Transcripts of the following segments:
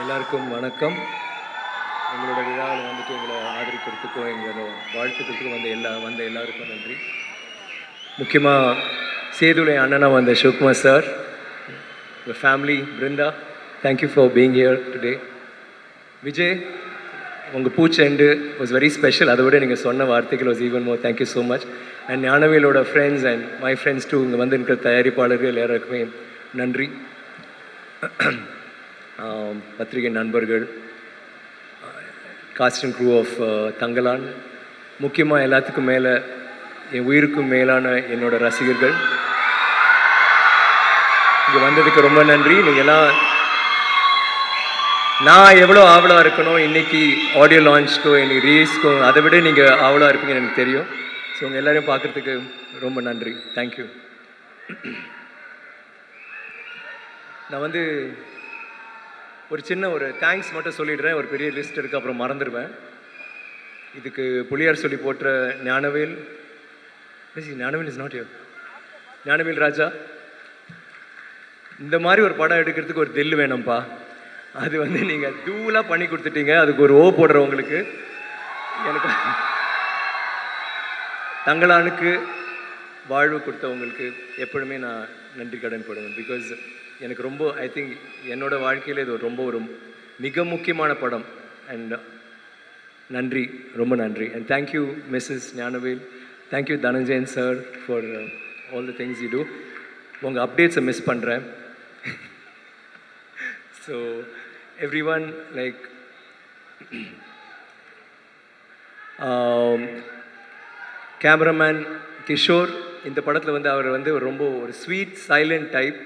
எல்லாருக்கும் வணக்கம். எங்களோட விழாவில் வந்துட்டு எங்களை ஆதரிக்கிறதுக்கும் எங்களோட வாழ்த்துக்கிறதுக்கும் வந்த எல்லா வந்த எல்லாருக்கும் நன்றி. முக்கியமாக சேதுலை அண்ணனா வந்த Sivakumar sir family Brinda thank you for being here today Vijay உங்கள் பூச்செண்டு வாஸ் வெரி ஸ்பெஷல் அதை விட நீங்கள் சொன்ன வார்த்தைகள் was even more thank you so much and ஞானவேலோட friends and my friends too இங்கே வந்து இருக்கிற தயாரிப்பாளர்கள் எல்லாருக்குமே நன்றி. பத்திரிகை நண்பர்கள் காஸ்டிங் க்ரூ ஆஃப் தங்கலான். முக்கியமாக எல்லாத்துக்கும் மேலே என் உயிருக்கும் மேலான என்னோட ரசிகர்கள். இங்கே வந்ததுக்கு ரொம்ப நன்றி. நீங்கள் எல்லாம் நான் எவ்வளோ ஆவலாக இருக்கணும் இன்றைக்கி ஆடியோ லான்ச்க்கோ இன்னைக்கு ரீல்ஸ்க்கும் அதை விட நீங்கள் ஆவலாக இருப்பீங்கன்னு எனக்கு தெரியும். ஸோ உங்கள் எல்லோரையும் பார்க்குறதுக்கு ரொம்ப நன்றி. தேங்க்யூ நான் வந்து ஒரு சின்ன ஒரு தேங்க்ஸ் மட்டும் சொல்லிடுறேன். ஒரு பெரிய லிஸ்ட் இருக்குது அப்புறம் மறந்துடுவேன். இதுக்கு புளியார் சொல்லி போட்ட Gnanavel. Gnanavel is not you Gnanavel Raja. இந்த மாதிரி ஒரு படம் எடுக்கிறதுக்கு ஒரு தில் வேணும்ப்பா அது வந்து நீங்கள் தூளாக பண்ணி கொடுத்துட்டீங்க. அதுக்கு ஒரு ஓ போடுறவங்களுக்கு எனக்கு தங்களானுக்கு வாழ்வு கொடுத்தவங்களுக்கு எப்பொழுதுமே நான் நன்றி கடன் போடுவேன். பிகாஸ் எனக்கு ரொம்ப ஐ திங்க் என்னோட வாழ்க்கையில் இது ஒரு ரொம்ப ஒரு மிக முக்கியமான படம். அண்ட் நன்றி ரொம்ப நன்றி. And thank you Mrs Gnanavel thank you Dhananjayan sir for all the things you do உங்கள் அப்டேட்ஸை மிஸ் பண்ணுறேன் so everyone like cameraman Kishore இந்த படத்தில் வந்து அவர் வந்து ரொம்ப ஒரு ஸ்வீட் சைலண்ட் டைப்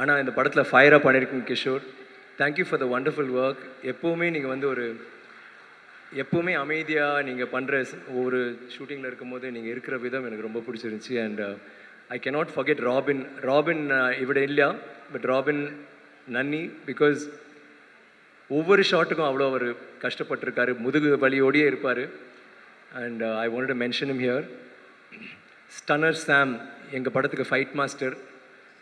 ஆனால் இந்த படத்தில் ஃபயராக பண்ணியிருக்கீங்க Kishore. Thank you for the wonderful work எப்போவுமே நீங்கள் வந்து ஒரு எப்போவுமே அமைதியாக நீங்கள் பண்ணுற ஒவ்வொரு ஷூட்டிங்கில் இருக்கும்போது நீங்கள் இருக்கிற விதம் எனக்கு ரொம்ப பிடிச்சிருந்துச்சி. And I can't forget Robin Robin இவிட இல்லையா பட் ராபின் நன்னி பிகாஸ் ஒவ்வொரு ஷாட்டுக்கும் அவ்வளோ அவர் கஷ்டப்பட்டிருக்காரு. முதுகு வலியோடையே இருப்பார். And I want mention him here stunner Sam எங்கள் படத்துக்கு ஃபைட் மாஸ்டர்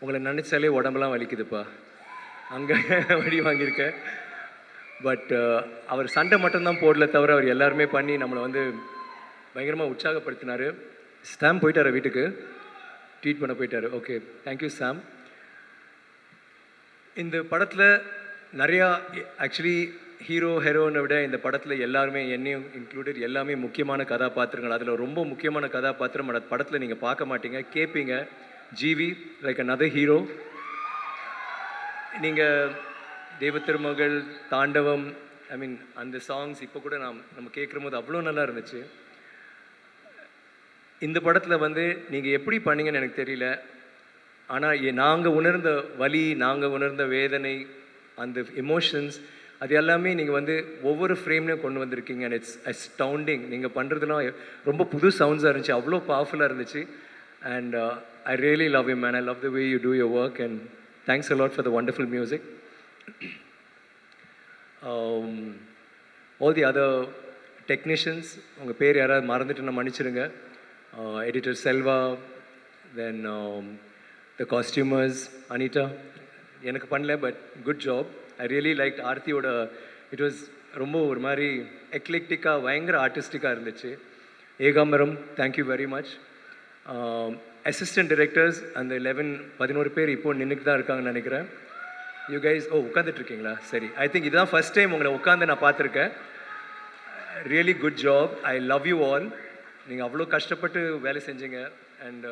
உங்களை நினச்சாலே உடம்பெல்லாம் வலிக்குதுப்பா. அங்கே வழி வாங்கியிருக்கேன் பட் uh, அவர் சண்டை மட்டும்தான் போடல தவிர அவர் எல்லாருமே பண்ணி நம்மளை வந்து பயங்கரமாக உற்சாகப்படுத்தினார். ஸ்டாம் போயிட்டார் வீட்டுக்கு. ட்ரீட் பண்ண போயிட்டார். ஓகே தேங்க்யூ சாம் இந்த படத்தில் நிறையா ஆக்சுவலி ஹீரோ ஹெரோனை விட இந்த படத்தில் எல்லாருமே என்னையும் இன்க்ளூடட் எல்லாமே முக்கியமான கதாபாத்திரங்கள். அதில் ரொம்ப முக்கியமான கதாபாத்திரம் அந்த படத்தில் நீங்கள் பார்க்க மாட்டீங்க. கேட்பீங்க ஜிவி லைக் another ஹீரோ நீங்கள் தெய்வ திருமகள் தாண்டவம் ஐ மீன் அந்த சாங்ஸ் இப்போ கூட நாம் நம்ம கேட்குற போது அவ்வளோ நல்லா இருந்துச்சு. இந்த படத்தில் வந்து நீங்கள் எப்படி பண்ணீங்கன்னு எனக்கு தெரியல. ஆனால் நாங்கள் உணர்ந்த வலி நாங்கள் உணர்ந்த வேதனை அந்த எமோஷன்ஸ் அது எல்லாமே நீங்கள் வந்து ஒவ்வொரு ஃப்ரேம்லையும் கொண்டு வந்திருக்கீங்க. அண்ட் இட்ஸ் அஸ்டவுண்டிங் நீங்கள் பண்ணுறதுலாம் ரொம்ப புது சவுண்ட்ஸாக இருந்துச்சு. அவ்வளோ பவர்ஃபுல்லாக இருந்துச்சு. And I really love I love the love the do your do and work a thanks for for the wonderful music all the other technicians உங்கள் பேர் யாராவது மறந்துட்டுன்னா மன்னிச்சிடுங்க. Editor Selva then the costumers Anitha எனக்கு பண்ணல but good job I really like ஆர்த்தியோட it was ரொம்ப ஒரு மாதிரி எக்லெக்டிக்காக பயங்கர ஆர்டிஸ்டிக்காக இருந்துச்சு. Ekambaram thank you very much assistant directors அந்த லெவன் பதினோரு பேர் இப்போ நின்றுட்டு தான் இருக்காங்கன்னு நினைக்கிறேன். யூ கைஸ் ஓ உட்காந்துட்டு இருக்கீங்களா சரி. ஐ திங்க் இதுதான் ஃபர்ஸ்ட் டைம் உங்களை உட்காந்து நான் பார்த்துருக்கேன். Really good job I love you all நீங்கள் அவ்வளோ கஷ்டப்பட்டு வேலை செஞ்சீங்க. And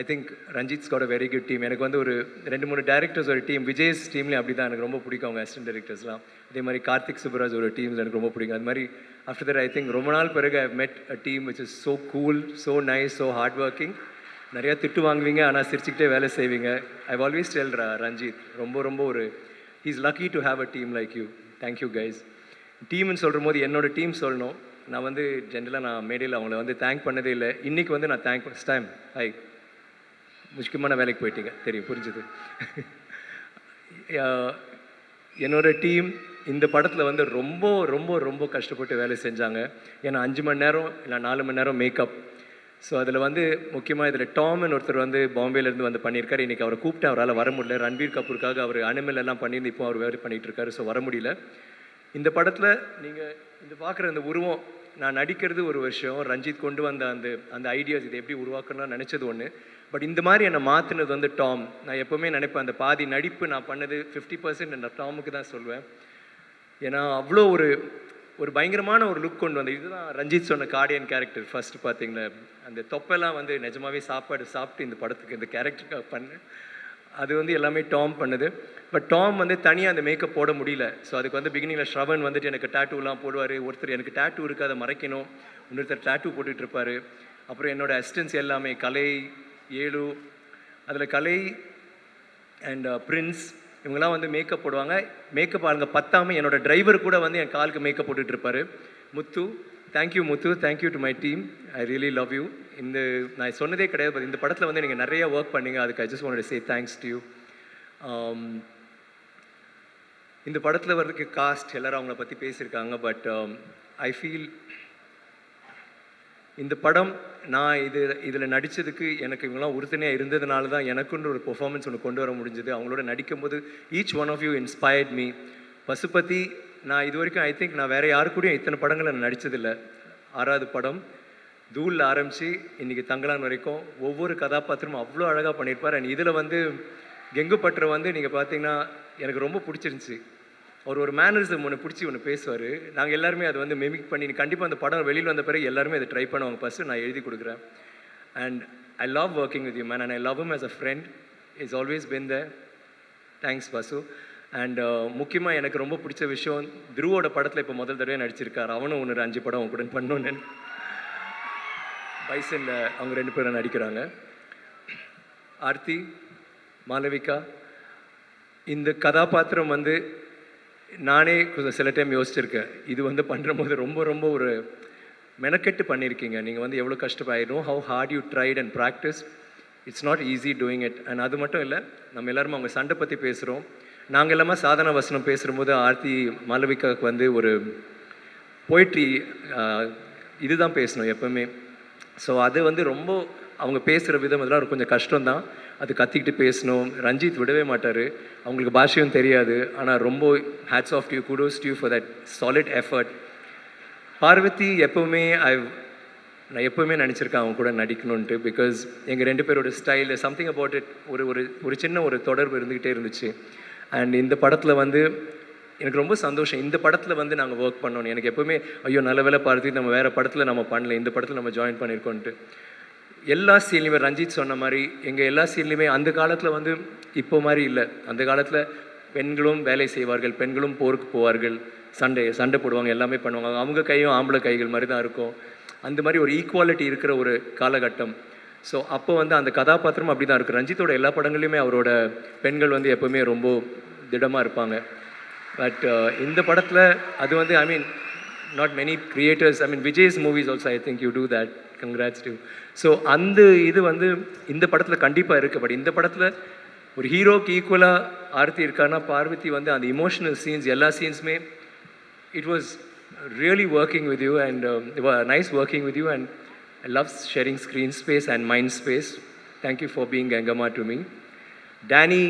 I think Ranjith's got very good team எனக்கு வந்து ஒரு ரெண்டு மூணு டேரக்டர்ஸ் ஒரு டீம் விஜய்ஸ் டீம்லேயும் அப்படி தான் எனக்கு ரொம்ப பிடிக்கும் அவங்க அசிஸ்டன்ட் டேரக்டர்ஸ்லாம் அதே மாதிரி கார்த்திக் சுப்ராஜ் ஒரு டீம்ஸ் எனக்கு ரொம்ப பிடிக்கும். அது மாதிரி ஆஃப்டர் தட் ஐ திங்க் ரொம்ப நாள் பிறகு I met a team which is so cool so nice so hard working நிறையா திட்டு வாங்குவீங்க ஆனால் சிரிச்சுக்கிட்டே வேலை செய்வீங்க. ஐ ஆல்வேஸ் டெல் ரஞ்சித் ரொம்ப ரொம்ப ஒரு he's lucky to have a team like you thank you guys டீம்னு சொல்கிற போது என்னோட டீம் சொல்லணும். நான் வந்து ஜென்ரலாக நான் மேடையில் அவங்கள வந்து தேங்க் பண்ணதே இல்லை. இன்றைக்கி வந்து நான் தேங்க் ஃபஸ்ட் டைம் ஐ முக்கியமான வேலைக்கு போயிட்டீங்க. தெரியும் புரிஞ்சுது. என்னோட டீம் இந்த படத்தில் வந்து ரொம்ப ரொம்ப ரொம்ப கஷ்டப்பட்டு வேலை செஞ்சாங்க. ஏன்னா அஞ்சு மணி நேரம் இல்லை நாலு மணி நேரம் மேக்கப் ஸோ அதில் வந்து முக்கியமாக இதில் டாம்னு ஒருத்தர் வந்து பாம்பேலேருந்து வந்து பண்ணியிருக்காரு. இன்றைக்கி அவரை கூப்பிட்டு அவரால் வர முடியல. ரன்பீர் கபூருக்காக அவர் அனிமல் எல்லாம் பண்ணியிருந்து இப்போ அவர் வேறு பண்ணிகிட்டு இருக்காரு ஸோ வர முடியல. இந்த படத்தில் நீங்கள் இந்த பார்க்குற அந்த உருவம் நான் நடிக்கிறது ஒரு வருஷம் ரஞ்சித் கொண்டு வந்த அந்த அந்த ஐடியாஸ் இதை எப்படி உருவாக்கணும்னு நினச்சது ஒன்று பட் இந்த மாதிரி என்னை மாற்றினது வந்து டாம் நான் எப்போவுமே நினைப்பேன் அந்த பாதி நடிப்பு நான் பண்ணது ஃபிஃப்டி பர்சன்ட் நான் டாமுக்கு தான் சொல்லுவேன். ஏன்னா அவ்வளோ ஒரு ஒரு பயங்கரமான ஒரு லுக் கொண்டு வந்து இதுதான் ரஞ்சித் சொன்ன கார்டியன் கேரக்டர் ஃபஸ்ட்டு பார்த்தீங்களா. அந்த தொப்பெல்லாம் வந்து நிஜமாவே சாப்பாடு சாப்பிட்டு இந்த படத்துக்கு இந்த கேரக்டருக்காக பண்ணேன் அது வந்து எல்லாமே டாம் பண்ணுது. பட் டாம் வந்து தனியாக அந்த மேக்கப் போட முடியல. ஸோ அதுக்கு வந்து பிகினிங்கில் ஸ்ரவன் வந்துட்டு எனக்கு டேட்டூலாம் போடுவார். ஒருத்தர் எனக்கு டேட்டூ இருக்குது அதை மறைக்கணும். இன்னொருத்தர் டேட்டூ போட்டுட்ருப்பார் அப்புறம் என்னோட அசிஸ்டன்ஸ் எல்லாமே கலை ஏழு அதில் கலை அண்ட் பிரின்ஸ் uh, இவங்கெல்லாம் வந்து மேக்கப் போடுவாங்க. மேக்கப் ஆளுங்க பத்தாமல் என்னோடய டிரைவர் கூட வந்து என் காலுக்கு மேக்கப் போட்டுட்டு இருப்பார். Muthu thank you Muthu thank you to my team I really love you இந்த நான் சொன்னதே கிடையாது இந்த படத்தில் வந்து நீங்கள் நிறைய ஒர்க் பண்ணீங்க. அதுக்கு I just want say thanks to you இந்த படத்தில் வர்றதுக்கு காஸ்ட் எல்லோரும் அவங்கள பற்றி பேசியிருக்காங்க பட் ஐ ஃபீல் இந்த படம் நான் இது இதில் நடித்ததுக்கு எனக்கு இவங்களாம் உறுதுணையாக இருந்ததுனால தான் எனக்குன்னு ஒரு பெர்ஃபார்மன்ஸ் ஒன்று கொண்டு வர முடிஞ்சது. அவங்களோட நடிக்கும் போது each one of you inspired me Pasupathy நான் இது வரைக்கும் ஐ திங்க் நான் வேறு யாரு கூடயும் இத்தனை படங்களை நான் நடித்ததில்லை ஆறாவது படம் தூளில் ஆரம்பித்து இன்றைக்கி தங்கலான் வரைக்கும் ஒவ்வொரு கதாபாத்திரமும் அவ்வளோ அழகாக பண்ணியிருப்பார். அண்ட் இதில் வந்து கெங்கு பட்டர் வந்து நீங்கள் பார்த்தீங்கன்னா எனக்கு ரொம்ப பிடிச்சிருந்துச்சி. அவர் ஒரு மேனரிசம் ஒன்று பிடிச்சி ஒன்று பேசுவார். நாங்கள் எல்லாருமே அதை வந்து மெமிக் பண்ணி கண்டிப்பாக அந்த படம் வெளியில் வந்த பிறகு எல்லாருமே அதை ட்ரை பண்ணுவாங்க. ஃபஸ்ட்டு நான் எழுதி கொடுக்குறேன். And I love working with you man and I love him as a friend is always been the thanks Pasu and முக்கியமாக எனக்கு ரொம்ப பிடிச்ச விஷயம் துருவோட படத்தில் இப்போ முதல் தடவை நடிச்சிருக்காரு. அவனும் ஒன்று அஞ்சு படம் அவங்க கூட பண்ணணுன்னு பைசனில் அவங்க ரெண்டு பேரும் நடிக்கிறாங்க. ஆர்த்தி மாலவிகா இந்த கதாபாத்திரம் வந்து நானே கொஞ்சம் சில டைம் யோசிச்சிருக்கேன். இது வந்து பண்ணுற போது ரொம்ப ரொம்ப ஒரு மெனக்கெட்டு பண்ணியிருக்கீங்க. நீங்கள் வந்து எவ்வளோ கஷ்டப்பாயிடும் how hard you tried and practice it's not easy doing it and அது மட்டும் இல்லை நம்ம எல்லாரும் அவங்க சண்டை பற்றி பேசுகிறோம் நாங்கள் எல்லாமே சாதன வசனம் பேசும்போது ஆர்த்தி மாலவிகாவுக்கு வந்து ஒரு போய்ட்ரி இதுதான் பேசணும் எப்பவுமே. ஸோ அது வந்து ரொம்ப அவங்க பேசுகிற விதம் இதெல்லாம் ஒரு கொஞ்சம் கஷ்டம்தான். அது கத்திக்கிட்டு பேசணும். ரஞ்சித் விடவே மாட்டார். அவங்களுக்கு பாஷையும் தெரியாது. ஆனால் ரொம்ப hats off dude kudos dude for that solid effort Parvathy எப்போவுமே ஐ நான் எப்போவுமே நினச்சிருக்கேன் அவங்க கூட நடிக்கணுன்ட்டு பிகாஸ் எங்கள் ரெண்டு பேரோட ஸ்டைல் சம்திங் அபவுட் இட் ஒரு ஒரு ஒரு சின்ன ஒரு தொடர்பு இருந்துக்கிட்டே இருந்துச்சு. அண்ட் இந்த படத்தில் வந்து எனக்கு ரொம்ப சந்தோஷம். இந்த படத்தில் வந்து நாங்கள் ஒர்க் பண்ணோன்னு எனக்கு எப்போவுமே ஐயோ நல்ல வேலை பார்த்து நம்ம வேறு படத்தில் நம்ம பண்ணல. இந்த படத்தில் நம்ம ஜாயின் பண்ணியிருக்கோன்ட்டு எல்லா சீன்லையுமே ரஞ்சித் சொன்ன மாதிரி எங்கள் எல்லா சீன்லையுமே அந்த காலத்தில் வந்து இப்போ மாதிரி இல்லை. அந்த காலத்தில் பெண்களும் வேலை செய்வார்கள் பெண்களும் போருக்கு போவார்கள் சண்டை சண்டை போடுவாங்க எல்லாமே பண்ணுவாங்க. அவங்க கையும் ஆம்பளை கைகள் மாதிரி தான் இருக்கும். அந்த மாதிரி ஒரு ஈக்குவாலிட்டி இருக்கிற ஒரு காலகட்டம். ஸோ அப்போ வந்து அந்த கதாபாத்திரம் அப்படி தான் இருக்குது ரஞ்சித்தோட எல்லா படங்களையுமே அவரோட பெண்கள் வந்து எப்போவுமே ரொம்ப திடமாக இருப்பாங்க. பட் இந்த படத்தில் அது வந்து I mean not many creators I mean Vijay's movies also I think you do that congrats to so அந்த இது வந்து இந்த படத்தில் கண்டிப்பாக இருக்குது பட் இந்த படத்தில் ஒரு ஹீரோக்கு ஈக்குவலாக ஆர்த்தி இருக்கான்னா பார்வதி வந்து அந்த இமோஷனல் சீன்ஸ் எல்லா சீன்ஸுமே it was really working with you and nice working with you and I love sharing screen space and mind space thank you for being Gangamma to me Danny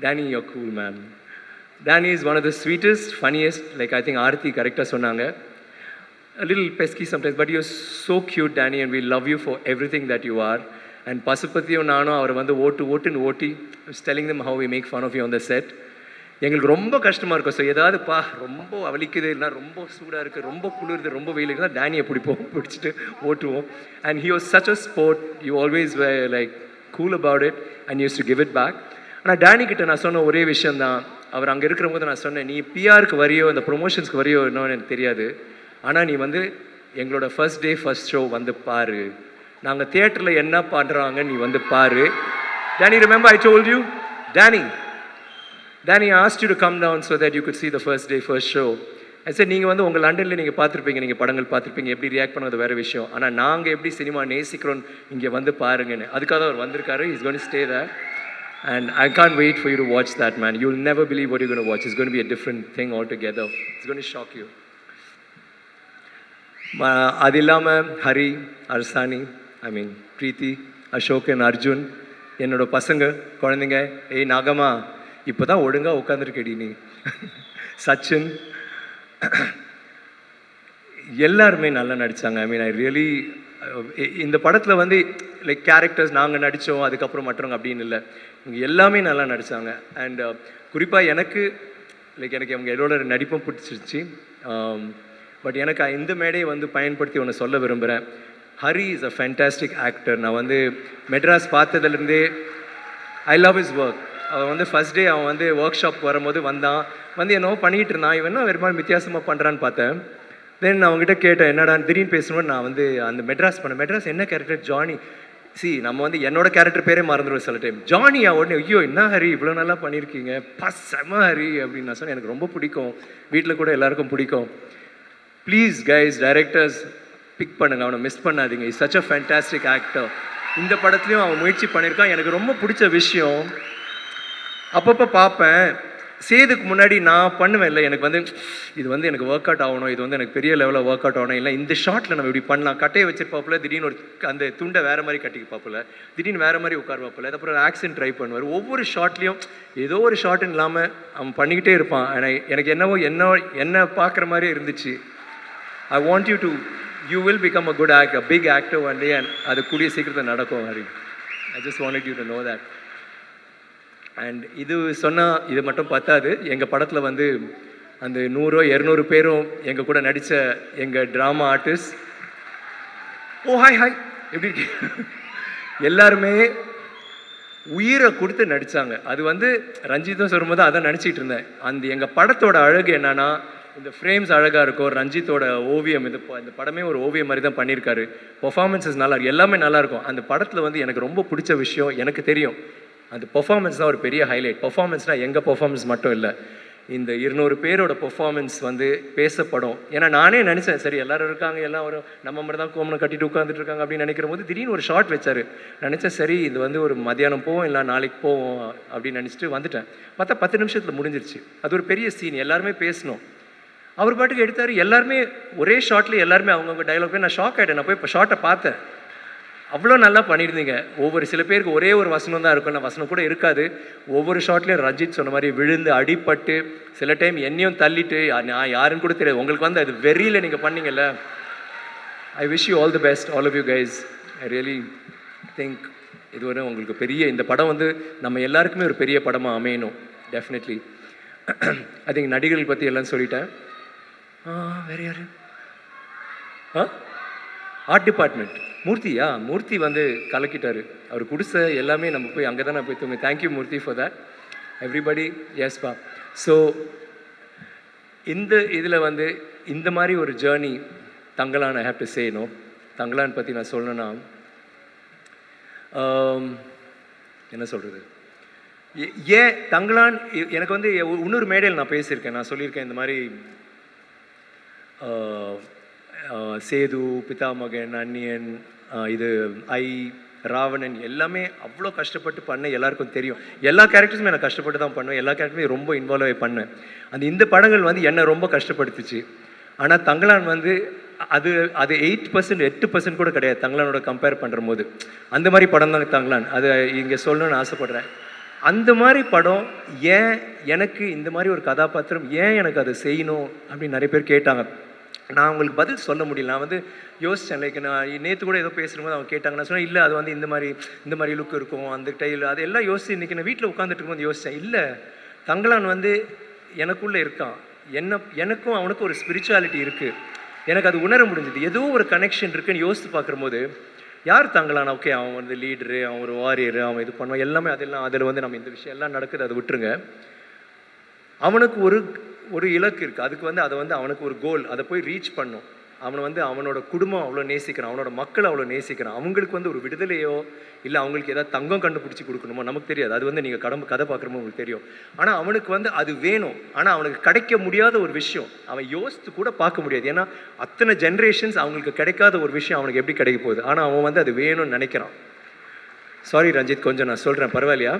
Danny yo cool man Danny is one of the sweetest, funniest, like I think Aarti கரெக்டாக சொன்னாங்க. A little pesky sometimes, but you're so cute, Danny, and we love you for everything that you are. And பசுபதியும் நானும் அவர் வந்து ஓட்டு ஓட்டுன்னு ஓட்டி telling them how we make fun of you on the set எங்களுக்கு ரொம்ப கஷ்டமாக இருக்கும். ஸோ ஏதாவது பா ரொம்ப வலிக்குது இல்லை ரொம்ப சூடாக இருக்குது ரொம்ப குளிருது ரொம்ப வெயில் இருக்குன்னா டேனியை பிடிப்போம் பிடிச்சிட்டு ஓட்டுவோம். And he was such a sport you always like cool about it and use to give it back ஆனால் டேனி கிட்ட நான் சொன்ன ஒரே விஷயம் தான் அவர் அங்கே இருக்கிற போது நான் சொன்னேன் நீ பிஆருக்கு வரியோ இந்த ப்ரொமோஷன்ஸ்க்கு வரியோ என்னன்னு எனக்கு தெரியாது. ஆனால் நீ வந்து எங்களோட ஃபர்ஸ்ட் டே ஃபர்ஸ்ட் ஷோ வந்து பாரு. நாங்கள் தியேட்டரில் என்ன பண்ணுறாங்க நீ வந்து பாரு. Danny remember I told you Danny Danny asked you to come down so that you could see the first day first show sir நீங்கள் வந்து உங்கள் லண்டனில் நீங்கள் பார்த்துருப்பீங்க நீங்கள் படங்கள் பார்த்துருப்பீங்க. எப்படி ரியாக்ட் பண்ணது வேறு விஷயம். ஆனால் நாங்கள் எப்படி சினிமா நேசிக்கிறோம் இங்கே வந்து பாருங்கன்னு. அதுக்காக அவர் வந்திருக்காரு. Is gone stay there. And I can't wait for you to watch that man. You'll never believe what you're going to watch. It's going to be a different thing altogether. It's going to shock you. அது இல்லாமல் ஹரி அர்சானி ஐ மீன் பிரீத்தி அசோகன் அர்ஜுன் என்னோட பசங்க குழந்தைங்க ஏய் நாகமா இப்போ தான் ஒழுங்காக உட்காந்துருக்கடி நீ. சச்சின் எல்லாருமே நல்லா நடித்தாங்க ஐ மீன் ஐ ரியலி இந்த படத்தில் வந்து லைக் கேரக்டர்ஸ் நாங்கள் நடித்தோம் அதுக்கப்புறம் மற்றவங்க அப்படின்னு இல்லை. எல்லாமே நல்லா நடித்தாங்க அண்ட் uh, குறிப்பாக எனக்கு லைக் எனக்கு அவங்க எல்லோட நடிப்பும் பிடிச்சிருச்சு. Um, பட் எனக்கு இந்த மேடையை வந்து பயன்படுத்தி ஒன்று சொல்ல விரும்புகிறேன் Hari is a fantastic actor நான் வந்து மெட்ராஸ் பார்த்ததுலேருந்தே ஐ லவ் இஸ் ஒர்க் அவன் வந்து ஃபர்ஸ்ட் டே அவன் வந்து ஒர்க் ஷாப் வரும்போது வந்தான். வந்து என்னவோ பண்ணிகிட்டு இருந்தான். இவன் என்ன வேறு வித்தியாசமாக பண்ணுறான்னு பார்த்தேன். தென் நான் அவங்ககிட்ட கேட்டேன் என்னடா திடீர்னு பேசணும்னு நான் வந்து அந்த மெட்ராஸ் பண்ணேன். மெட்ராஸ் என்ன கேரக்டர் ஜானி சி நம்ம வந்து என்னோட கேரக்டர் பேரே மறந்துடுவோம் சில டைம் ஜானியா உடனே ஐயோ என்ன ஹரி? இவ்வளோ நல்லா பண்ணியிருக்கீங்க. பசம ஹரி. அப்படின்னு நான் சொன்னேன். எனக்கு ரொம்ப பிடிக்கும். வீட்டில் கூட எல்லாருக்கும் பிடிக்கும். ப்ளீஸ் கைஸ் டைரக்டர்ஸ் பிக் பண்ணுங்க. அவனை மிஸ் பண்ணாதீங்க. Is such a fantastic actor இந்த படத்துலையும் அவன் முயற்சி பண்ணியிருக்கான். எனக்கு ரொம்ப பிடிச்ச விஷயம் அப்பப்போ பார்ப்பேன். சேதுக்கு முன்னாடி நான் பண்ணுவேன் இல்லை. எனக்கு வந்து இது வந்து எனக்கு ஒர்க் அவுட் ஆகணும் இது வந்து எனக்கு பெரிய லெவலில் ஒர்க் அவுட் ஆகணும் இல்லை. இந்த ஷாட்டில் நம்ம இப்படி பண்ணலாம். கட்டையை வச்சிருப்பாப்புல திடீர்னு ஒரு அந்த துண்டை வேறு மாதிரி கட்டிப்பாப்புல திடீர்னு வேற மாதிரி உட்காருவாப்புல அதுக்கப்புறம் ஆக்சன் ட்ரை பண்ணுவார். ஒவ்வொரு ஷார்ட்லேயும் ஏதோ ஒரு ஷாட்னு இல்லாமல் அவன் பண்ணிக்கிட்டே இருப்பான். ஆனால் எனக்கு என்னவோ என்ன என்ன பார்க்குற மாதிரியே இருந்துச்சு. I want you to you will become a good act a big actor one day and அது கூடிய சீக்கிரத்தில் நடக்கும் Hari. I just want you to know that and இது சொன்னால் இது மட்டும் பத்தாது. எங்கள் படத்தில் வந்து அந்த நூறோ இரநூறு பேரும் எங்கள் கூட நடித்த எங்கள் drama artist oh hi hi எப்படி எல்லாருமே உயிரை கொடுத்து நடித்தாங்க அது வந்து ரஞ்சித்தும் சொல்லும்போது அதான் நினச்சிட்டு இருந்தேன். அந்த எங்கள் படத்தோட அழகு என்னன்னா இந்த ஃப்ரேம்ஸ் அழகாக இருக்கும். ரஞ்சித்தோட ஓவியம் இது இந்த படமே ஒரு ஓவியம் மாதிரி தான் பண்ணியிருக்காரு. பர்ஃபார்மன்ஸஸ் நல்லா இருக்கும் எல்லாமே நல்லாயிருக்கும் அந்த படத்தில் வந்து எனக்கு ரொம்ப பிடிச்ச விஷயம் எனக்கு தெரியும். அந்த பெர்ஃபார்மன்ஸ் தான் ஒரு பெரிய ஹைலைட் பெர்ஃபார்மன்ஸ்னால் எங்கள் பெர்ஃபார்மன்ஸ் மட்டும் இல்லை. இந்த இருநூறு பேரோட பெர்ஃபார்மன்ஸ் வந்து பேசப்படும். ஏன்னா நானே நினச்சேன் சரி எல்லாரும் இருக்காங்க எல்லாம் ஒரு நம்ம மட்டும் தான் கோமனை கட்டிட்டு உட்காந்துட்டு இருக்காங்க அப்படின்னு நினைக்கிற போது திடீர்னு ஒரு ஷார்ட் வச்சார். நினச்சேன் சரி இது வந்து ஒரு மதியானம் போவோம் இல்லை நாளைக்கு போவோம் அப்படின்னு நினச்சிட்டு வந்துட்டேன். பார்த்தா பத்து நிமிஷத்தில் முடிஞ்சிருச்சு. அது ஒரு பெரிய சீன் எல்லாருமே பேசணும். அவர் பாட்டுக்கு எடுத்தார். எல்லாருமே ஒரே ஷார்ட்லேயே எல்லாருமே அவங்கவுங்க டைலாக் போய் நான் ஷாக் ஆகிட்டேன் நான் போய் இப்போ ஷார்ட்டை பார்த்தேன். அவ்வளோ நல்லா பண்ணியிருந்தீங்க. ஒவ்வொரு சில பேருக்கு ஒரே ஒரு வசனம் தான் இருக்கும். நான் வசனம் கூட இருக்காது. ஒவ்வொரு ஷாட்லேயும் ரஞ்சித் சொன்ன மாதிரி விழுந்து அடிபட்டு சில டைம் என்னையும் தள்ளிட்டு நான் யாருன்னு கூட தெரியாது. உங்களுக்கு வந்து அது வெறியில் நீங்கள் பண்ணீங்கல்ல. I wish you all the best all of you guys I really think இது உங்களுக்கு பெரிய இந்த படம் வந்து நம்ம எல்லாருக்குமே ஒரு பெரிய படமாக அமையணும். டெஃபினெட்லி ஐ திங்க் நடிகர்கள் பற்றி எல்லாம் சொல்லிட்டேன். வேறு யார்? ஆ? Art department மூர்த்தியா? மூர்த்தி வந்து கலக்கிட்டார். அவர் குடிசை எல்லாமே நம்ம போய் அங்கே தான் நான் போய் தூங்க thank you Murthy for that everybody எஸ்பா so இந்த இதில் வந்து இந்த மாதிரி ஒரு journey Thangalaan I have to செய்யணும் தங்கலான் பற்றி நான் சொல்லணும்னா um, என்ன சொல்கிறது ஏன் தங்கலான் எனக்கு வந்து இன்னொரு மேடையில் நான் பேசியிருக்கேன். நான் சொல்லியிருக்கேன் இந்த மாதிரி uh, சேது பிதாமகன் அந்நியன் இது ஐ ராவணன் எல்லாமே அவ்வளோ கஷ்டப்பட்டு பண்ண எல்லாருக்கும் தெரியும். எல்லா கேரக்டர்ஸுமே நான் கஷ்டப்பட்டு தான் பண்ணுவேன். எல்லா கேரக்டருமே ரொம்ப இன்வால்வ் ஆகி பண்ணேன் அந்த இந்த படங்கள் வந்து என்னை ரொம்ப கஷ்டப்படுத்துச்சு. ஆனால் தங்கலான் வந்து அது அது எயிட் பர்சன்ட் எட்டு பர்சன்ட் கூட கிடையாது. தங்கலானோட கம்பேர் பண்ணுற போது. அந்த மாதிரி படம் தான் தங்கலான் அதை இங்கே சொல்லணும்னு ஆசைப்பட்றேன். அந்த மாதிரி படம் ஏன் எனக்கு இந்த மாதிரி ஒரு கதாபாத்திரம் ஏன் எனக்கு அதை செய்யணும் அப்படின்னு நிறைய பேர் கேட்டாங்க. நான் அவங்களுக்கு பதில் சொல்ல முடியல. நான் வந்து யோசித்தேன் லைக் நான் நேற்று கூட ஏதோ பேசும்போது அவங்க கேட்டாங்க. நான் சொன்னேன் இல்லை அது வந்து இந்த மாதிரி இந்த மாதிரி லுக் இருக்கும் அந்த டைல் அதெல்லாம் யோசிச்சு இன்றைக்கி நான் வீட்டில் உட்காந்துட்டு இருக்கும்போது யோசித்தேன் இல்லை தங்கலான் வந்து எனக்குள்ளே இருக்கான். என்ன எனக்கும் அவனுக்கும் ஒரு ஸ்பிரிச்சுவாலிட்டி இருக்குது எனக்கு அது உணர முடிஞ்சது. ஏதோ ஒரு கனெக்ஷன் இருக்குன்னு யோசித்து பார்க்கும்போது யார் தங்கலான் ஓகே அவன் வந்து லீடரு அவன் ஒரு வாரியர் அவன் இது பண்ணுவான். எல்லாமே அதெல்லாம் அதில் வந்து நம்ம இந்த விஷயம் எல்லாம் நடக்குது அதை விட்டுருங்க. அவனுக்கு ஒரு ஒரு இலக்கு இருக்குது அதுக்கு வந்து அதை வந்து அவனுக்கு ஒரு கோல் அதை போய் ரீச் பண்ணும். அவனை வந்து அவனோட குடும்பம் அவ்வளோ நேசிக்கிறான். அவனோட மக்கள் அவ்வளோ நேசிக்கிறான். அவங்களுக்கு வந்து ஒரு விடுதலையோ இல்லை அவங்களுக்கு ஏதாவது தங்கம் கண்டுபிடிச்சி கொடுக்கணுமோ நமக்கு தெரியாது. அது வந்து நீங்கள் கடம்பு கதை பார்க்குறமோ உங்களுக்கு தெரியும். ஆனால் அவனுக்கு வந்து அது வேணும். ஆனால் அவனுக்கு கிடைக்க முடியாத ஒரு விஷயம். அவன் யோசித்து கூட பார்க்க முடியாது. ஏன்னா அத்தனை ஜென்ரேஷன்ஸ் அவங்களுக்கு கிடைக்காத ஒரு விஷயம் அவனுக்கு எப்படி கிடைக்க போகுது? ஆனால் அவன் வந்து அது வேணும்னு நினைக்கிறான். சாரி ரஞ்சித் கொஞ்சம் நான் சொல்கிறேன் பரவாயில்லையா?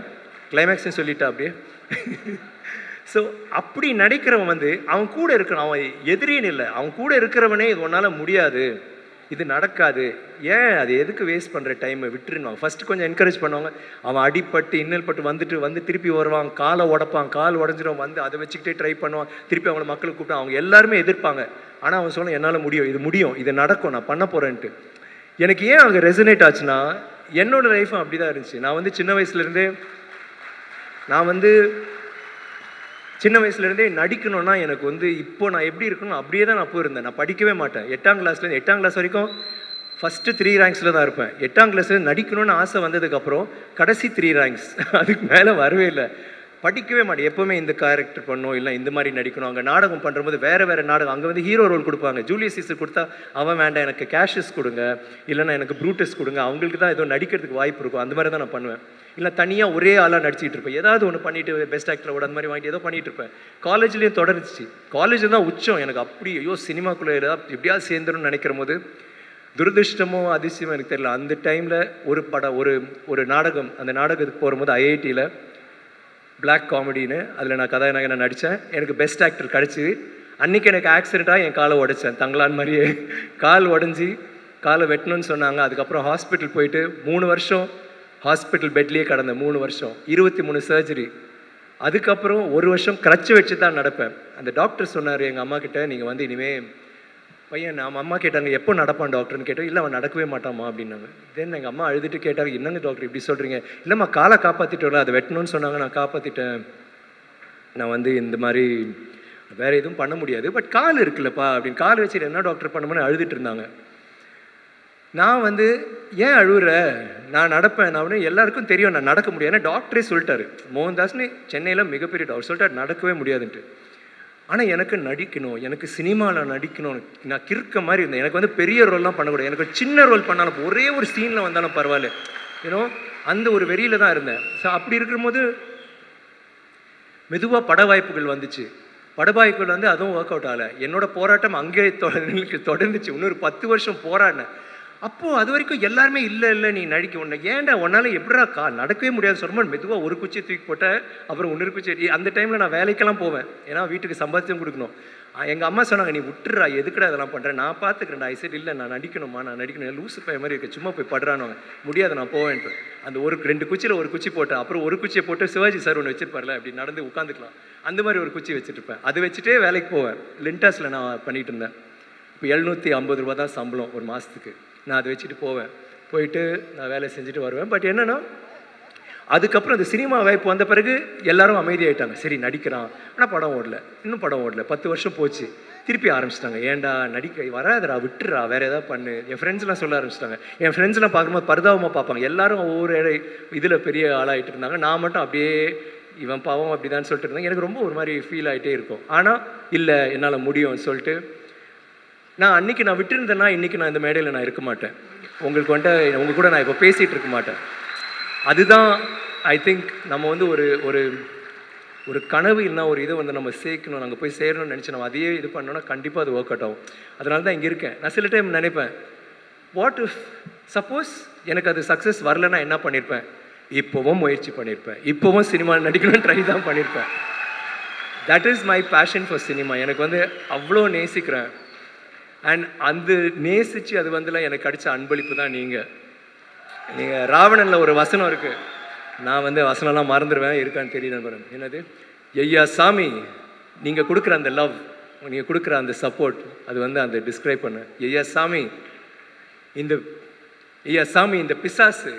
கிளைமேக்ஸ்ன்னு சொல்லிட்டா அப்படியே? ஸோ அப்படி நடிக்கிறவன் வந்து அவன் கூட இருக்கணும். அவன் எதிரின்னு இல்லை. அவன் கூட இருக்கிறவனே இது உன்னால் முடியாது. இது நடக்காது. ஏன் அது எதுக்கு வேஸ்ட் பண்ணுற டைமை விட்டுருவான் ஃபர்ஸ்ட் கொஞ்சம் என்கரேஜ் பண்ணுவாங்க. அவன் அடிப்பட்டு இன்னல் பட்டு வந்துட்டு வந்து திருப்பி வருவான். காலை உடைப்பான். கால் உடஞ்சிரும். வந்து அதை வச்சுக்கிட்டே ட்ரை பண்ணுவான். திருப்பி அவங்கள மக்களுக்கு கூப்பிட்டு அவங்க எல்லாருமே எதிர்ப்பாங்க. ஆனால் அவன் சொன்ன என்னால் முடியும். இது முடியும். இது நடக்கும். நான் பண்ண போகிறேன்ட்டு எனக்கு ஏன் அங்கே ரெசனேட் ஆச்சுன்னா என்னோடய லைஃப்பும் அப்படி தான் இருந்துச்சு. நான் வந்து சின்ன வயசுலேருந்தே நான் வந்து சின்ன வயசுலேருந்தே நடிக்கணும்னா எனக்கு வந்து இப்போ நான் எப்படி இருக்கணும் அப்படியே தான் நான் போயிருந்தேன். நான் படிக்கவே மாட்டேன். எட்டாம் கிளாஸ்லேருந்து எட்டாம் கிளாஸ் வரைக்கும் ஃபஸ்ட்டு த்ரீ ரேங்க்ஸில் தான் இருப்பேன். எட்டாம் கிளாஸில் நடிக்கணும்னு ஆசை வந்ததுக்கப்புறம் கடைசி த்ரீ ரேங்க்ஸ் அதுக்கு மேலே வரவே இல்லை. படிக்கவே மாட்டேன். எப்போவுமே இந்த கேரக்டர் பண்ணோம் இல்லை இந்த மாதிரி நடிக்கணும். அங்கே நாடகம் பண்ணுறபோது வேறு வேறு நாடகம். அங்கே வந்து ஹீரோ ரோல் கொடுப்பாங்க. ஜூலியஸ் சீசர் கொடுத்தா அவன் வேண்டாம் எனக்கு கேஷஸ் கொடுங்க. இல்லைனா எனக்கு ப்ரூட்டஸ் கொடுங்க. அவங்களுக்கு தான் ஏதோ நடிக்கிறதுக்கு வாய்ப்பு இருக்கும். அந்த மாதிரி தான் நான் பண்ணுவேன். இல்லை தனியாக ஒரே ஆளாக நடிச்சிட்டு இருப்பேன். ஏதாவது ஒன்று பண்ணிட்டு பெஸ்ட் ஆக்டரோட அந்த மாதிரி வாங்கிட்டு ஏதோ பண்ணிட்டு இருப்பேன். காலேஜ்லேயும் தொடர்ந்துச்சு. காலேஜ் தான் உச்சம். எனக்கு அப்படி ஐயோ சினிமாக்குள்ளே ஏதாவது எப்படியாவது சேர்ந்துருன்னு நினைக்கிற போது துரதிருஷ்டமோ அதிசயமோ எனக்கு தெரியல. அந்த டைமில் ஒரு படம் ஒரு ஒரு நாடகம் அந்த நாடகத்துக்கு போகும்போது ஐஐடியில் பிளாக் காமெடின்னு அதில் நான் கதாநாயகனை நடித்தேன் எனக்கு பெஸ்ட் ஆக்டர் கிடச்சிது. அன்றைக்கி எனக்கு ஆக்சிடெண்ட்டாக என் காலை உடைச்சேன். தங்களான் மாதிரியே. கால் உடஞ்சி காலை வெட்டணும்னு சொன்னாங்க. அதுக்கப்புறம் ஹாஸ்பிட்டல் போயிட்டு மூணு வருஷம் ஹாஸ்பிட்டல் பெட்லேயே கடந்தேன். மூணு வருஷம். இருபத்தி மூணு சர்ஜரி அதுக்கப்புறம் ஒரு வருஷம் கிரச்சு வச்சு தான் நடப்பேன். அந்த டாக்டர் சொன்னார் எங்கள் அம்மாக்கிட்ட நீங்கள் வந்து இனிமேல் பையன் நம்ம அம்மா கேட்டாங்க எப்போ நடப்பான் டாக்டர்னு? கேட்டோம் இல்லை அவன் நடக்கவே மாட்டாமா அப்படின்னாங்க. தென் எங்கள் அம்மா அழுதுட்டு கேட்டாங்க என்னங்க டாக்டர் இப்படி சொல்கிறீங்க இல்லைம்மா காலை காப்பாற்றிட்டோம்ல அதை வெட்டணும்னு சொன்னாங்க நான் காப்பாற்றிட்டேன் நான் வந்து இந்த மாதிரி வேறு எதுவும் பண்ண முடியாது. பட் கால் இருக்குல்லப்பா அப்படின்னு. கால் வச்சுட்டு என்ன டாக்டர் பண்ணுமோன்னு அழுதுட்டு இருந்தாங்க. நான் வந்து ஏன் அழுகுற நான் நடப்பேன் நான் உடனே எல்லாருக்கும் தெரியும் நான் நடக்க முடியாது. ஏன்னா டாக்டரே சொல்லிட்டாரு. மோகன்தாஸ்னு சென்னையில் மிகப்பெரிய டாக்டர் சொல்லிட்டாரு நடக்கவே முடியாதுன்ட்டு. ஆனால் எனக்கு நடிக்கணும் எனக்கு சினிமாவில் நடிக்கணும் நான் கிறுக்க மாதிரி இருந்தேன். எனக்கு வந்து பெரிய ரோல்லாம் பண்ணக்கூடாது. எனக்கு சின்ன ரோல் பண்ணாலும் ஒரே ஒரு சீனில் வந்தாலும் பரவாயில்ல. ஏன்னோ அந்த ஒரு வெறியில் தான் இருந்தேன். ஸோ அப்படி இருக்கும்போது மெதுவாக பட வாய்ப்புகள் வந்துச்சு. பட வாய்ப்புகள் வந்து அதுவும் ஒர்க் அவுட் ஆகலை. என்னோட போராட்டம் அங்கே தொடர்ந்துச்சு. இன்னொரு பத்து வருஷம் போராடினேன். அப்போது அது வரைக்கும் எல்லாருமே இல்லை இல்லை நீ நடிக்க உன்னை ஏன்டா உன்னால் எப்படா கா நடக்கவே முடியாது. சொல்லும்போது மெதுவாக ஒரு குச்சி தூக்கி போட்டேன் அப்புறம் இன்னொரு குச்சி அந்த டைமில் நான் வேலைக்கெல்லாம் போவேன். ஏன்னா வீட்டுக்கு சம்பாத்தியம் கொடுக்கணும். எங்கள் அம்மா சொன்னாங்க நீ விட்டுறா எதுக்குடா இதெல்லாம் பண்ணுறேன் நான் பார்த்துக்கிறேன் ஐ சரி இல்லை நான் நடிக்கணுமா நான் நடிக்கணும். லூசு பையன் மாதிரி இருக்கு சும்மா போய் படுறானுங்க முடியாது நான் போவேன்ட்டு. அந்த ஒரு ரெண்டு குச்சியில் ஒரு குச்சி போட்டேன். அப்புறம் ஒரு குச்சியை போட்டு சிவாஜி சார் ஒன்று வச்சிருப்பார்ல அப்படி நடந்து உட்காந்துக்கலாம் அந்த மாதிரி ஒரு குச்சி வச்சுருப்பேன். அதை வச்சுட்டே வேலைக்கு போவேன். லிண்டாஸில் நான் பண்ணிகிட்டு இருந்தேன். இப்போ எழுநூற்றி ஐம்பது ரூபா தான் சம்பளம் ஒரு மாதத்துக்கு நான் அதை வச்சுட்டு போவேன். போயிட்டு நான் வேலை செஞ்சுட்டு வருவேன். பட் என்னென்னா அதுக்கப்புறம் அந்த சினிமா வாய்ப்பு வந்த பிறகு எல்லாரும் அமைதியாயிட்டாங்க. சரி நடிக்கிறான். ஆனால் படம் ஓடல. இன்னும் படம் ஓடல. பத்து வருஷம் போச்சு. திருப்பி ஆரம்பிச்சிட்டாங்க. ஏன்டா நடிக்க வராதரா விட்டுறா வேற ஏதாவது பண்ணு. என் ஃப்ரெண்ட்ஸ்லாம் சொல்ல ஆரம்பிச்சிட்டாங்க. என் ஃப்ரெண்ட்ஸ்லாம் பார்க்கும்போது பரிதாபமாக பார்ப்பாங்க. எல்லாரும் ஒவ்வொரு இதில் பெரிய ஆளாகிட்டு இருந்தாங்க. நான் மட்டும் அப்படியே இவன் பாவம் அப்படிதான் சொல்லிட்டு இருந்தேன். எனக்கு ரொம்ப ஒரு மாதிரி ஃபீல் ஆகிட்டே இருக்கும். ஆனால் இல்லை என்னால் முடியும்னு சொல்லிட்டு நான் அன்றைக்கி நான் விட்டுருந்தேன்னா இன்றைக்கி நான் இந்த மேடையில் நான் இருக்க மாட்டேன். உங்களுக்கு வந்துட்டு உங்கள் கூட நான் இப்போ பேசிகிட்டு இருக்க மாட்டேன். அதுதான் ஐ திங்க் நம்ம வந்து ஒரு ஒரு ஒரு கனவு இல்லைனா ஒரு இதை வந்து நம்ம சேர்க்கணும் நாங்கள் போய் சேரணும்னு நினச்சி நம்ம அதையே இது பண்ணோன்னா கண்டிப்பாக அது ஒர்க் அவுட் ஆகும். அதனால தான் இங்கே இருக்கேன். நான் சில டைம் நினைப்பேன் வாட் இஃப் சப்போஸ் எனக்கு அது சக்ஸஸ் வரலன்னா என்ன பண்ணியிருப்பேன் இப்போவும் முயற்சி பண்ணியிருப்பேன் இப்போவும் சினிமா நடிக்கணும்னு ட்ரை தான் பண்ணியிருப்பேன் that is my passion for cinema எனக்கு வந்து அவ்வளோ நேசிக்கிறேன். அண்ட் அந்த நேசித்து அது வந்துலாம் எனக்கு கிடைச்ச அன்பளிப்பு தான் நீங்கள் நீங்கள் ராவணனில் ஒரு வசனம் இருக்குது நான் வந்து வசனம்லாம் மறந்துடுவேன் இருக்கான்னு தெரியல பாருங்க என்னது? ஐயா சாமி நீங்கள் கொடுக்குற அந்த லவ் நீங்கள் கொடுக்குற அந்த சப்போர்ட் அது வந்து அந்த டிஸ்கிரைப் பண்ண. ஐயா சாமி இந்த ஐயா சாமி இந்த பிசாசு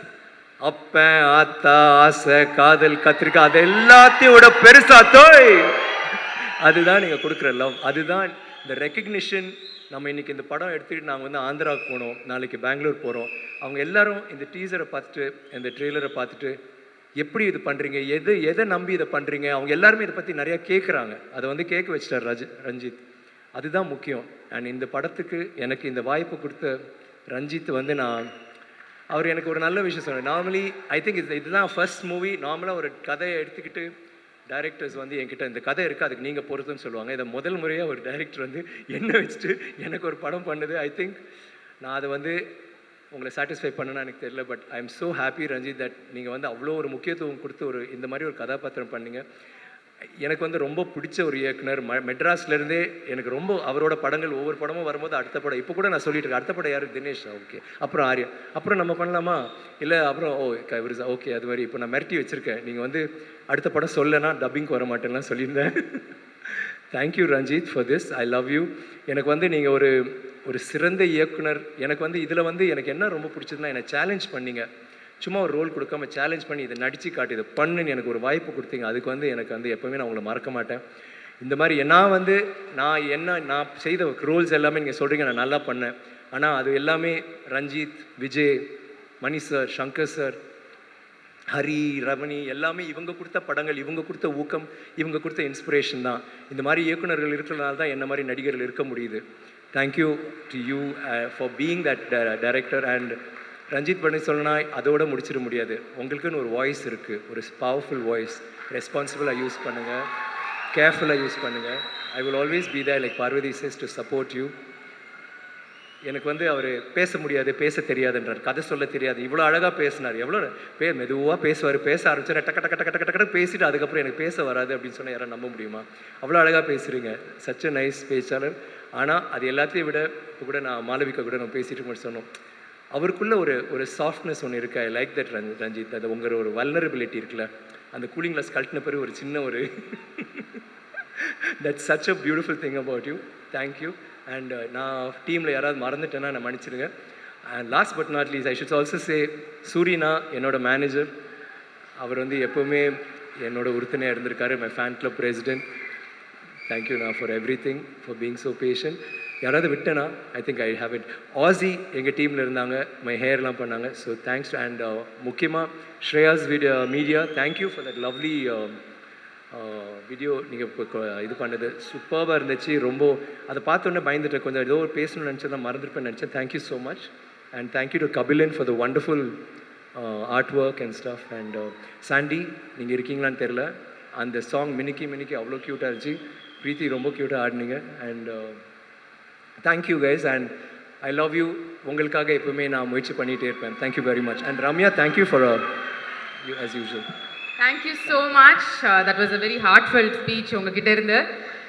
அப்பன் ஆத்தா ஆசை காதல் கத்திரிக்காய் அது எல்லாத்தையும் விட பெருசா தோய்! அதுதான் நீங்கள் கொடுக்குற லவ் அதுதான் இந்த ரெக்கக்னிஷன் நம்ம இன்றைக்கி இந்த படம் எடுத்துக்கிட்டு நாங்கள் வந்து ஆந்திராவுக்கு போனோம். நாளைக்கு பெங்களூர் போகிறோம் அவங்க எல்லாரும் இந்த டீசரை பார்த்துட்டு இந்த ட்ரெய்லரை பார்த்துட்டு எப்படி இது பண்ணுறீங்க எது எதை நம்பி இதை பண்ணுறீங்க அவங்க எல்லாருமே இதை பற்றி நிறையா கேட்குறாங்க அதை வந்து கேட்க வச்சிட்டார் ரஜ் ரஞ்சித். அதுதான் முக்கியம். அண்ட் இந்த படத்துக்கு எனக்கு இந்த வாய்ப்பு கொடுத்த ரஞ்சித் வந்து நான் அவர் எனக்கு ஒரு நல்ல விஷயம் சொன்னார். நார்மலி ஐ திங்க் இது இதுதான் ஃபர்ஸ்ட் மூவி நார்மலாக ஒரு கதையை எடுத்துக்கிட்டு டைரக்டர்ஸ் வந்து என்கிட்ட இந்த கதை இருக்குது அதுக்கு நீங்கள் பொறுத்துன்னு சொல்லுவாங்க. இதை முதல் முறையாக ஒரு டைரக்டர் வந்து என்ன வச்சுட்டு எனக்கு ஒரு படம் பண்ணுது. ஐ திங்க் நான் அதை வந்து உங்களை சாட்டிஸ்ஃபை பண்ணனா எனக்கு தெரியல but I am so happy Ranjith that நீங்கள் வந்து அவ்வளோ ஒரு முக்கியத்துவம் கொடுத்து ஒரு இந்த மாதிரி ஒரு கதாபாத்திரம் பண்ணீங்க. எனக்கு வந்து ரொம்ப பிடிச்ச ஒரு இயக்குனர். ம மெட்ராஸ்லேருந்தே எனக்கு ரொம்ப அவரோட படங்கள் ஒவ்வொரு படமும் வரும்போது அடுத்த படம். இப்போ கூட நான் சொல்லிட்டு இருக்கேன். அடுத்த படம் யார்? தினேஷ். ஓகே அப்புறம் ஆர்யா. அப்புறம் நம்ம பண்ணலாமா? இல்லை அப்புறம் ஓ இவர் ஓகே அது மாதிரி. இப்போ நான் மிரட்டி வச்சுருக்கேன். நீங்கள் வந்து அடுத்த படம் சொல்லனா டப்பிங்க்கு வர மாட்டேன்லாம் சொல்லியிருந்தேன். Thank you Ranjith for this I love you எனக்கு வந்து நீங்கள் ஒரு ஒரு சிறந்த இயக்குனர். எனக்கு வந்து இதில் வந்து எனக்கு என்ன ரொம்ப பிடிச்சதுன்னா என்னை சேலஞ்ச் பண்ணீங்க. சும்மா ஒரு ரோல் கொடுக்காம சேலஞ்ச் பண்ணி இதை நடித்து காட்டி இதை பண்ணுன்னு எனக்கு ஒரு வாய்ப்பு கொடுத்தீங்க. அதுக்கு வந்து எனக்கு வந்து எப்போவுமே நான் உங்களை மறக்க மாட்டேன். இந்த மாதிரி நான் வந்து நான் என்ன நான் செய்த ரோல்ஸ் எல்லாமே நீங்கள் சொல்கிறீங்க நான் நல்லா பண்ணேன். ஆனால் அது எல்லாமே ரஞ்சித் விஜய் மணி சார் சங்கர் சார் ஹரி ரமணி எல்லாமே இவங்க கொடுத்த படங்கள் இவங்க கொடுத்த ஊக்கம் இவங்க கொடுத்த இன்ஸ்பிரேஷன் தான். இந்த மாதிரி இயக்குநர்கள் இருக்கிறதுனால தான் என்ன மாதிரி நடிகர்கள் இருக்க முடியுது. Thank you to you for being that director and Ranjith பண்ணி சொல்லனா அதோட முடிச்சிட முடியாது. உங்களுக்குன்னு ஒரு வாய்ஸ் இருக்குது ஒரு பவர்ஃபுல் வாய்ஸ் ரெஸ்பான்சிபிளாக யூஸ் பண்ணுங்கள் கேர்ஃபுல்லாக யூஸ் பண்ணுங்கள் I will always be there. Like Parvathy says to support you எனக்கு வந்து அவர் பேச முடியாது பேச தெரியாதுன்றார். கதை சொல்ல தெரியாது. இவ்வளோ அழகாக பேசினார். எவ்வளோ பே மெதுவாக பேசுவார். பேச ஆரம்பிச்சார் டக்க டக்க டக்க டக்க டக்கு பேசிட்டு அதுக்கப்புறம் எனக்கு பேச வராது அப்படின்னு சொன்னால் யாரும் நம்ப முடியுமா? அவ்வளோ அழகாக பேசுகிறீங்க சச் நைஸ் பேச்சாளர். ஆனால் அது எல்லாத்தையும் விட இப்போ கூட நான் மாளவிகா கூட நான் பேசிட்டு சொன்னோம் அவருக்குள்ளே ஒரு ஒரு சாஃப்ட்னஸ் ஒன்று இருக்கு. I like that Ranjith Ranjith அது உங்கள் ஒரு வல்னரபிலிட்டி இருக்குல்ல. அந்த கூலிங் கிளாஸ் கழட்டின பிறகு ஒரு சின்ன ஒரு that's such a beautiful thing about you thank you and நான் டீமில் யாராவது மறந்துட்டேன்னா நான் மன்னிச்சிடுங்க. And last but not least I should also say Surina என்னோட மேனேஜர் அவர் வந்து எப்போவுமே என்னோட உறுதுணையாக இருந்திருக்காரு. My fan club president thank you நான் for everything for being so passion யாராவது விட்டேனா? I think I have it ஆசி எங்கள் டீமில் இருந்தாங்க மை ஹேர்லாம் பண்ணாங்க. ஸோ தேங்க்ஸ் அண்ட் முக்கியமாக Shreyas video media thank you for that lovely video நீங்கள் இப்போ இது பண்ணது. சூப்பராக இருந்துச்சு. ரொம்ப அதை பார்த்தோன்னே பயந்துட்டேன். கொஞ்சம் ஏதோ பேசணும்னு நினச்சேன். தான் மறந்துருப்பேன் நினச்சேன். Thank you so much and thank you to Kabilan for the wonderful art work and stuff and Sandy நீங்கள் இருக்கீங்களான்னு தெரில அந்த சாங் மினிக்கி மினிக்கி அவ்வளோ க்யூட்டாக இருந்துச்சு. ப்ரீத்தி ரொம்ப க்யூட்டாக ஆடினீங்க. And thank you guys and I love you உங்களுக்காக எப்பவுமே நான் முயற்சி பண்ணிகிட்டே இருப்பேன். Thank you very much and Ramya thank you for you as usual thank you so much that was a very heartfelt speech உங்ககிட்ட இருந்து.